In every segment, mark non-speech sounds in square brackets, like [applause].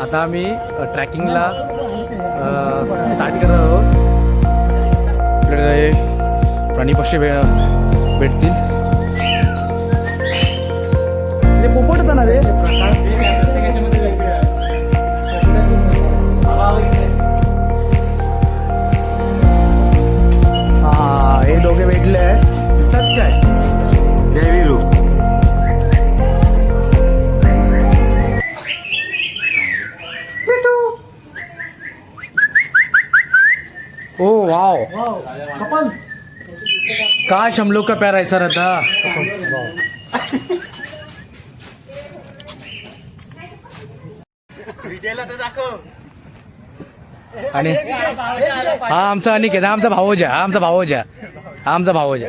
आता आम्ही ट्रॅकिंगला स्टार्ट करत आहोत. आपल्याकडे प्राणी पक्षी भे भेटतील. ते पोपटच ना रे? हा हे दोघे भेटले आहेत. काश हम लोग का प्यार ऐसा रहता। आणि हा आमचा अनिकेत आमचा भावोजा हा आमचा भावोजा हा आमचा भावोजा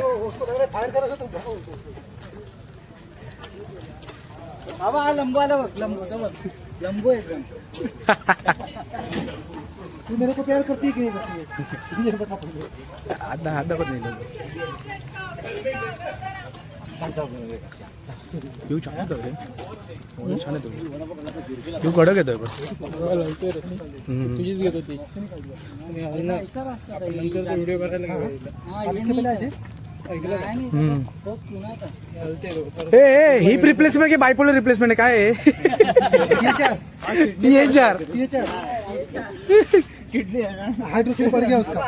बाबा हा लंबू आला बघ लंबू लंबू एकदम. [laughs] तू मेरे को प्यार करती है कि नहीं करती है? ये बता पहले आता आता पण नाही येऊ छान येतोय रे हो, छान येतोय येऊ कडक येतोय पण. तुझीच घेत होती नंतर व्हिडिओ करायला इसके पहले आए थे हम्म. बहुत सुना था ए ए ही रिप्लेसमेंट की बायपोलर रिप्लेसमेंट आहे काय आहे चार। हे है ना. हाइड्रोजन बढ़ गया उसका.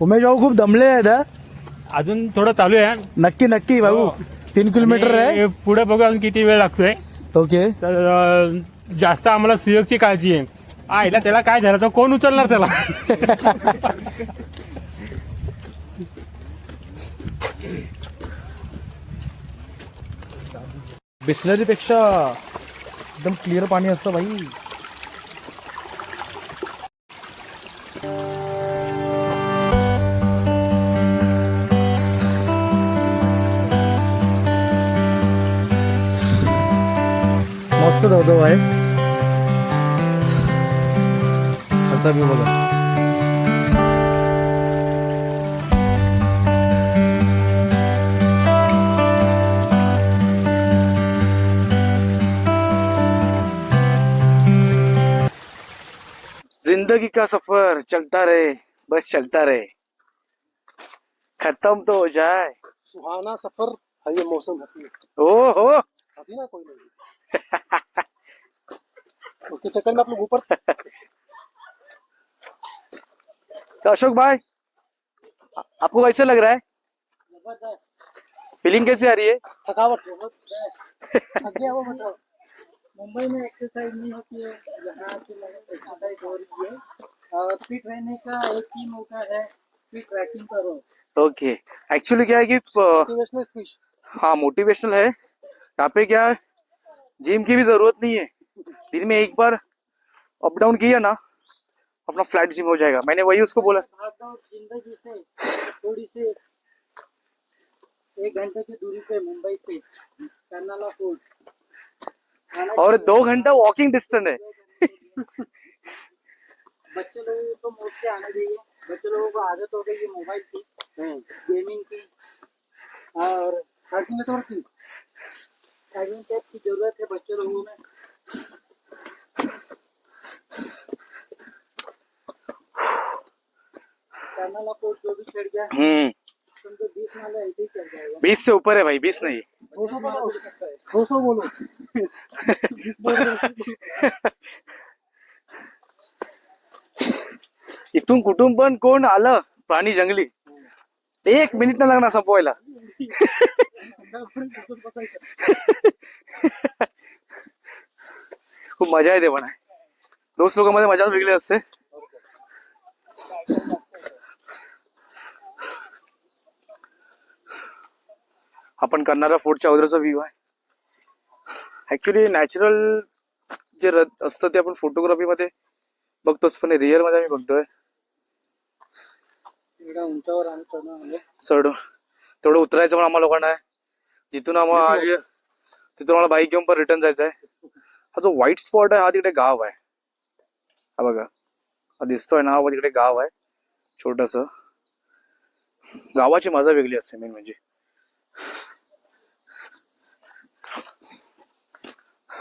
उमेश भाऊ खूप दमले आहेत हा. अजून थोडं चालू आहे नक्की नक्की भाऊ. तीन किलोमीटर आहे. पुढे बघू अजून किती वेळ लागतोय. ओके. तर जास्त आम्हाला सुयोगची काळजी आहे. आईला त्याला काय झालं तर कोण उचलणार त्याला? बिस्लरीपेक्षा एकदम क्लिअर पाणी असतं बाई मस्त धबधबा आहे. त्याचा व्ह्यू बघा. ज़िंदगी का सफ़र चलता रहे बस चलता रहे। खत्म तो हो जाए। सुहाना सफ़र है ये मौसम ओ हो ना कोई नहीं। उसके चक्कर में आप लोग ऊपर। तो अशोक भाई आपको कैसे लग रहा है? फीलिंग कैसी आ रही है? थकावट थक गया वो मतलब। मुंबई में एक्सरसाइज नहीं होती है यहाँ पे एक्सरसाइज हो रही है। और फिट रहने का एक ही मौका है कि ट्रैकिंग करो। ओके एक्चुअली क्या है कि हाँ मोटिवेशनल है। यहाँ पे क्या है जिम की भी ज़रूरत नहीं है। दिन में एक बार अप डाउन किया ना अपना फ्लैट जिम हो जाएगा। मैंने वही उसको बोला। ज़िंदगी से थोड़ी सी एक घंटे की दूरी पे मुंबई से कर्नाला फोर्ट और दो घंटा वॉकिंग डिस्टेंस है। बच्चे लोगों को मोड से आने चाहिए। बच्चे लोगों को आदत हो गई है मोबाइल की गेमिंग की। और कार्टून नेटवर्क की। कार्टून टेप की ज़रूरत है बच्चे लोगों में। कर्नाला फोर्ट जो भी चढ़ गया। हम्म। बीस ही से ऊपर है भाई बीस नहीं। दो सौ बोलो। [laughs] इथून कुठून पण कोण आलं प्राणी जंगली. एक मिनिट न लागणार संपवायला. [laughs] खूप मजा येते पण दोस्त लोकांमध्ये मजा वेगळी असते. आपण करणारा फोर्टच्या अगोदरचा व्ह्यू आहे. ऍक्च्युली नॅचरल जे रथ असतं ते आपण फोटोग्राफीमध्ये बघतोच पण रिअलमध्ये आम्ही बघतोय. उंचावर आम्ही चढ. तेवढं उतरायचं पण आम्हाला लोकांना आहे? जिथून आम्हाला तिथून आम्हाला बाईक घेऊन पण रिटर्न जायचं आहे हा जो व्हाईट स्पॉट आहे हा तिकडे गाव आहे. हा बघा. हा दिसतोय ना हा तिकडे गाव आहे. छोटस. गावाची मजा वेगळी असते मेन म्हणजे.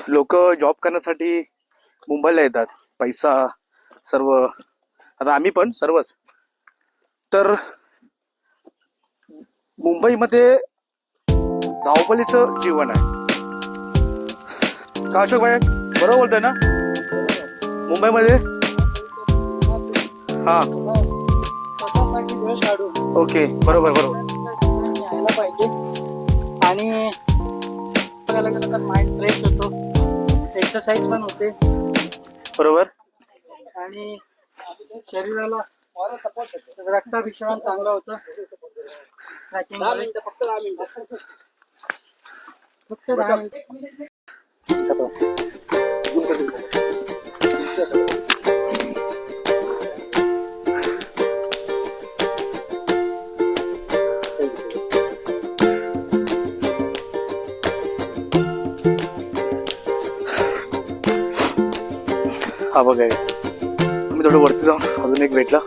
लोक जॉब करण्यासाठी मुंबईला येतात. पैसा सर्व. आता आम्ही पण सर्वच. तर मुंबईमध्ये धावपलीचं जीवन आहे. का अशोक भाई? बरोबर बोलतोय ना? मुंबईमध्ये? हा. ओके. बरोबर बरोबर. आणि बघायला गेलं तर माइंड फ्रेश होतो. एक्सरसाइज पण होते. बरोबर. आणि शरीराला रक्ताभिसरण चांगलं होतं. मुळे. फक्त हा आहे आम्ही थोडं वरती जाऊन अजून एक भेटला.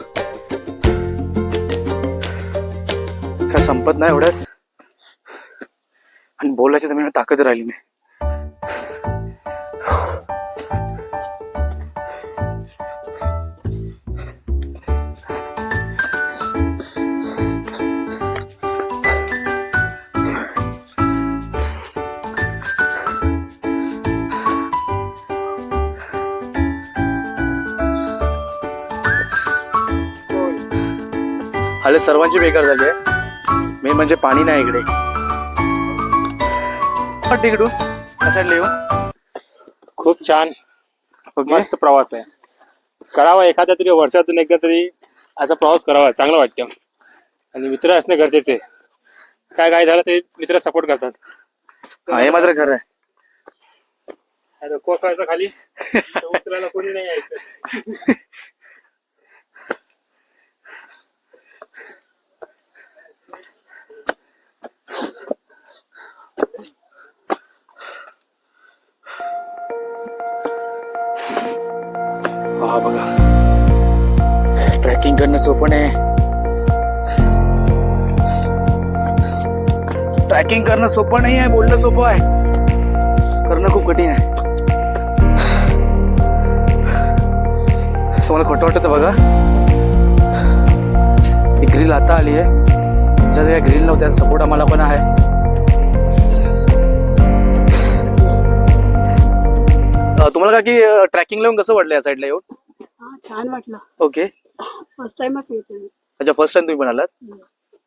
काय संपत नाही एवढ्याच आणि बोलायची जमीन ताकद राहिली नाही. हाले सर्वांची बेकार झाली आहे. मेन म्हणजे पाणी नाही इकडे. वाटतं इकडून या साईडला येऊन खूप छान. मस्त प्रवास आहे. करावा एखाद्या तरी वर्षातून एकदा तरी असा प्रवास करावा चांगलं वाटतं. आणि मित्र असणे गरजेचे. आहे. काय काय झालं ते मित्र सपोर्ट करतात. हा हे मात्र खरं आहे. अरे कोसळायचं खाली. [laughs] तर उचलायला कोणी नाही यायचं. [laughs] हा ट्रॅकिंग करणं सोपं नाही ट्रॅकिंग करणं सोपं नाही आहे बोलणं सोपं आहे करणं खूप कठीण आहे तुम्हाला खोटं वाटतं बघा ही ग्रिल आता आली आहे ज्या ग्रिल नव्हत्या सपोर्ट पण आहे। तुम्हाला का की ट्रॅकिंग लावून कसं वाटलं या साईडला येऊन? हा छान वाटलं. ओके. फर्स्ट टाइमच येते मी. अच्छा फर्स्ट टाइम तुम्ही म्हणालात?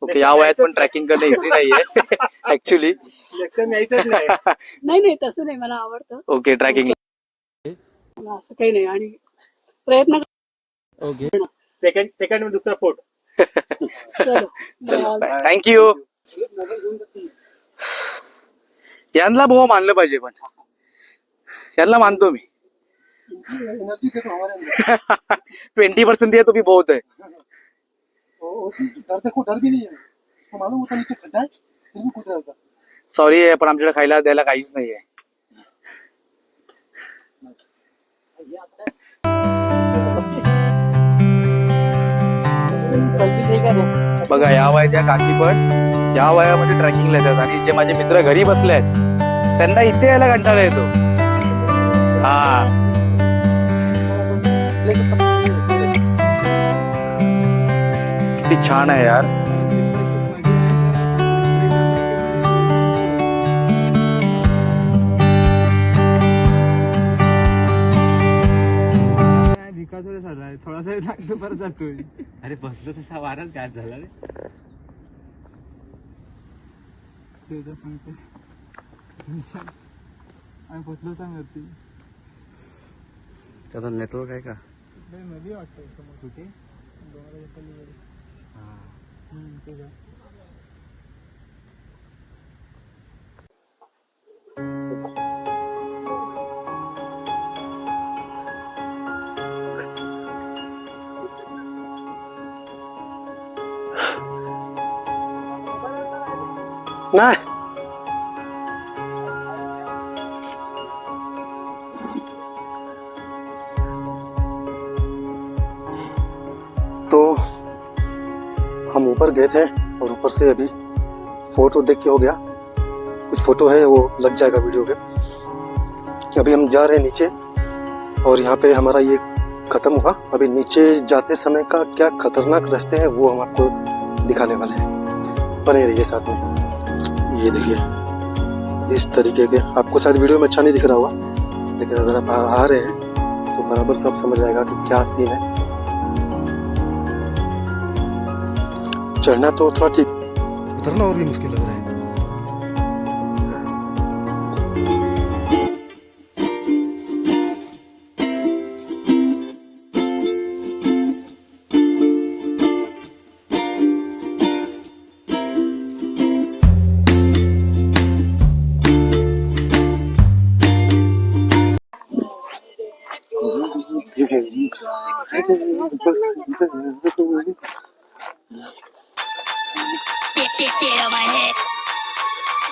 ओके या वयात पण ट्रॅकिंग करणं इझी नाहीये [laughs] ऍक्च्युली न्यायचंच नाही. [laughs] नाही नाही तसं नाही मला आवडतं. ओके ट्रॅकिंग मला असं काही नाही आणि प्रयत्न ओके. सेकंड सेकंड दुसरा फोट [laughs] चलो थँक्यू [sighs] यांना भाऊ मानलं पाहिजे पण. यांना मानतो मी. ट्वेंटी पर्सेंट दिया तो भी बहुत है. सॉरी आहे पण आमच्याकडे खायला द्यायला काहीच नाहीये. बघा या वया त्या काकी पण या वयामध्ये ट्रॅकिंगला येतात. आणि जे माझे मित्र घरी बसले आहेत त्यांना इथे यायला कंटाळा येतो. हा किती छान आहे यार. थोडासा लागतो परत जातोय अरे बसलो तसा वाराच गाठ झाला रे पोचलो सांगत. त्याचा नेटवर्क आहे का? नदी वाटतं समोर. कुठे? नाही. गए थे और ऊपर से अभी फ़ोटो देख के हो गया। कुछ फ़ोटो है, वो लग जाएगा वीडियो के। अभी हम जा रहे हैं नीचे और यहाँ पे हमारा ये खत्म हुआ। अभी नीचे जाते समय का क्या खतरनाक रास्ते हैं, वो हम आपको दिखाने वाले हैं। बने रहिए साथ में। ये देखिए, इस तरीके के। आपको शायद वीडियो में अच्छा नहीं दिख रहा होगा, लेकिन अगर आप आ रहे हैं तो बराबर सब समझ आएगा कि क्या सीन है। चढ़ना तो थोड़ा ठीक. उतरना और भी मुश्किल लग रहा है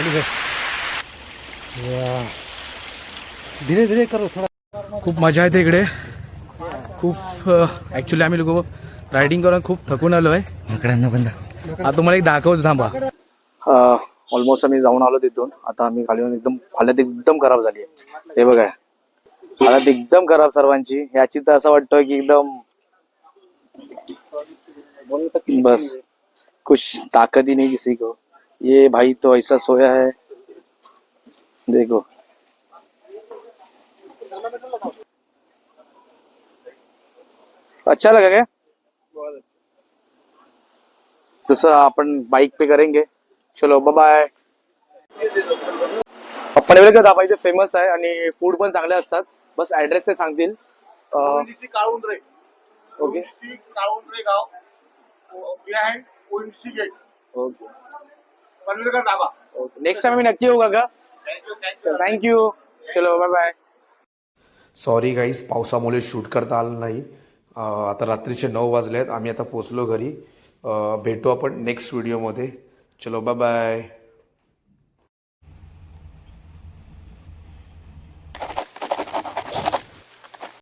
चालू है धीरे धीरे करो थोड़ा. खूप मजा येते इकडे. खूप ॲक्च्युली आम्ही लोक रायडिंग करून खूप थकून आलो आहे. माकडांना पण दाखव. आता तुम्हाला एक दाखवतो थांबा. ऑलमोस्ट आम्ही जाऊन आलो तिथून. आता आम्ही खाली एकदम हालत एकदम खराब झाली आहे. हे बघा. हालत एकदम खराब सर्वांची. याची तर असं वाटतं की एकदम बस. कुछ ताकत ही नहीं किसी को ये भाई तो ऐसा सोया है। देखो। अच्छा लगा क्या? दुसरा आपण बाईक पे करेंगे। चलो बाय पनवेल का धाबा इथे फेमस आहे आणि फूड पण चांगले असतात. बस ऍड्रेस ते सांगतील. अं, ओके. ओके. नेक्स्ट टाइम मी नक्की येऊ का थँक्यू चलो बाय बाय सॉरी गाईज पावसामुळे शूट करता आलं नाही. आता रात्रीचे नऊ वाजले आहेत आम्ही आता पोचलो घरी. भेटू आपण नेक्स्ट व्हिडिओमध्ये चलो बाय बाय